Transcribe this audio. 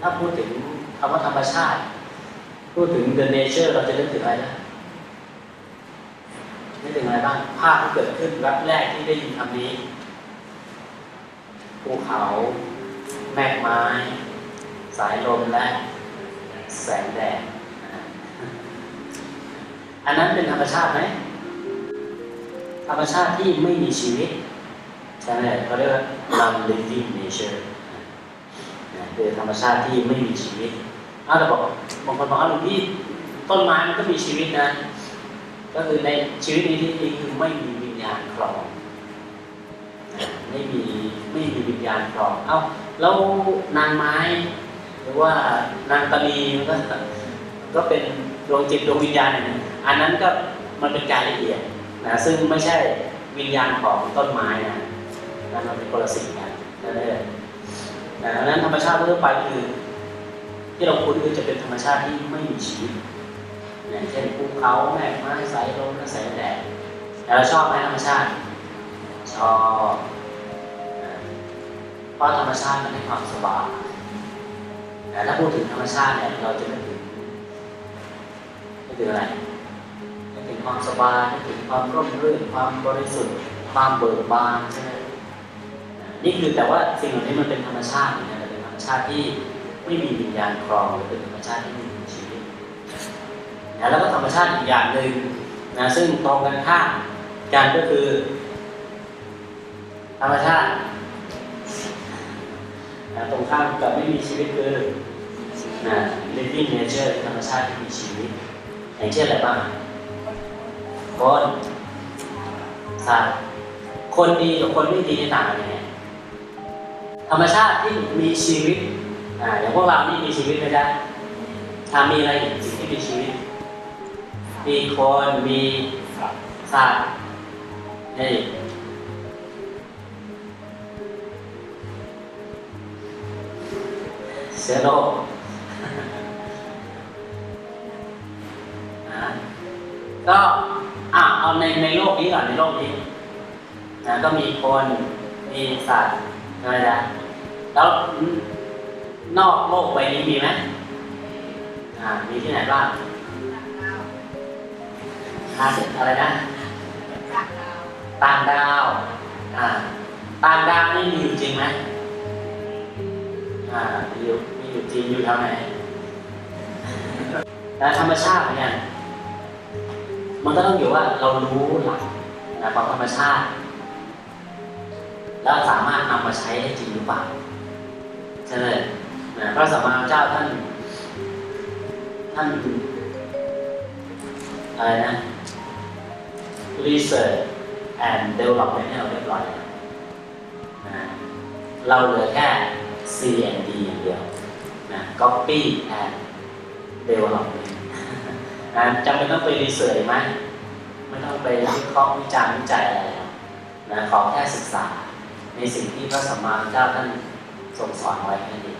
ถ้าพูดถึงคำว่าธรรมชาติ พูดถึง the nature เราจะนึกถึงอะไรนะนึกถึงอะไรบ้าง ภาพที่เกิดขึ้นแวบแรกที่ได้ยินคำนี้ภูเขา แมกไม้ สายลมและแสงแดดอันนั้นเป็นธรรมชาติไหมธรรมชาติที่ไม่มีชีวิตใช่ไหมเขาเรียกว่า non-living nature คือธรรมชาติที่ไม่มีชีวิตอ้าวแต่บอกบางคนบอกอ้าวหลวงพี่ต้นไม้มันก็มีชีวิตนะ ก็คือในชีวิตในที่นี้คือไม่มีวิญญาณครองไม่มีไม่มีวิญญาณครองเอ้าแล้วนางไม้ หรือว่านางตะลีมันก็ก็เป็นดวงจิตดวงวิญญาณอย่างหนึงอันนั้นก็มันเป็นการละเอียดนะซึ่งไม่ใช่วิญญาณของต้นไม้นะนั่นมันเป็นคนละสิ่งกันนั่นเอง นะดังนั้นธรรมชาติทั่วไปคือ ที่เราคุ้นคือจะเป็นธรรมชาติที่ไม่มีชีวิตอย่างเช่นภูเขาแม่ไม้สายลมและแสงแดดแต่เราชอบไหมธรรมชาติ ชอบเพราะธรรมชาติมันให้ความสบายแต่ถ้าพูดถึงธรรมชาติเนี่ยเราจะนึกถึงนึกถึงอะไรนึกถึงความสบายนึกถึงความร่มรื่นความบริสุทธิ์ความเบิกบานใช่ไหม นี่คือแต่ว่าสิ่งเหล่านี้มันเป็นธรรมชาตินะเป็นธรรมชาติที่ไม่มีวิญญาณครองหรือเป็นธรรมชาติที่ไม่มีชีวิตนะแล้วก็ธรรมชาติอีกอย่างหนึ่งนะซึ่งตรงกันข้ามกันก็คือ ธรรมชาตินะตรงข้ามกับไม่มีชีวิตคือนะ living nature ธรรมชาติที่มีชีวิตอย่างเช่นอะไรบ้างคนสัตว์คนดีกับคนไม่ดีนี่ต่างกันยังไง ธรรมชาติที่มีชีวิตอ่าอย่างพวกเรานี่มีชีวิตไม่ได้ถ้ามีอะไรอีกสิ่งที่มีชีวิต มีคนมีสัตว์นี่เชื้อโรคนะก็อะเอาในในโลกนี้ก่อนในโลกนี้นะก็มีคนมีสัตว์ ใช่ไหมจ๊ะแล้วนอกโลกใบนี้มีไหมอ่า มีที่ไหนบ้างอาเสอะไรนะต่างดาวอ่าต่างดาวนี่มีอยู่จริงไหมอ่ามีอยู่มีอยู่จริงอยู่แถวไหนแต่ธรรมชาติเนี่ยมันก็ต้องอยู่ว่าเรารู้หลักนะของธรรมชาติ แล้วสามารถนำมาใช้ได้จริงหรือเปล่าใช่ไหมพระสัมมาสัมพุทธเจ้าท่าน ท่านอะไรนะ research and development ให้เราเรียบร้อยแล้วนะเราเหลือแค่ C and D อย่างเดียวนะ copy and development นะจำเป็นต้องไปรีเสิร์ชไหมไม่ต้องไปวิเคราะห์วิจารณ์วิจัยอะไรแล้วนะขอแค่ศึกษา ในสิ่งที่พระสัมมาสัมพุทธเจ้าท่านทรงสอนไว้นั่นี้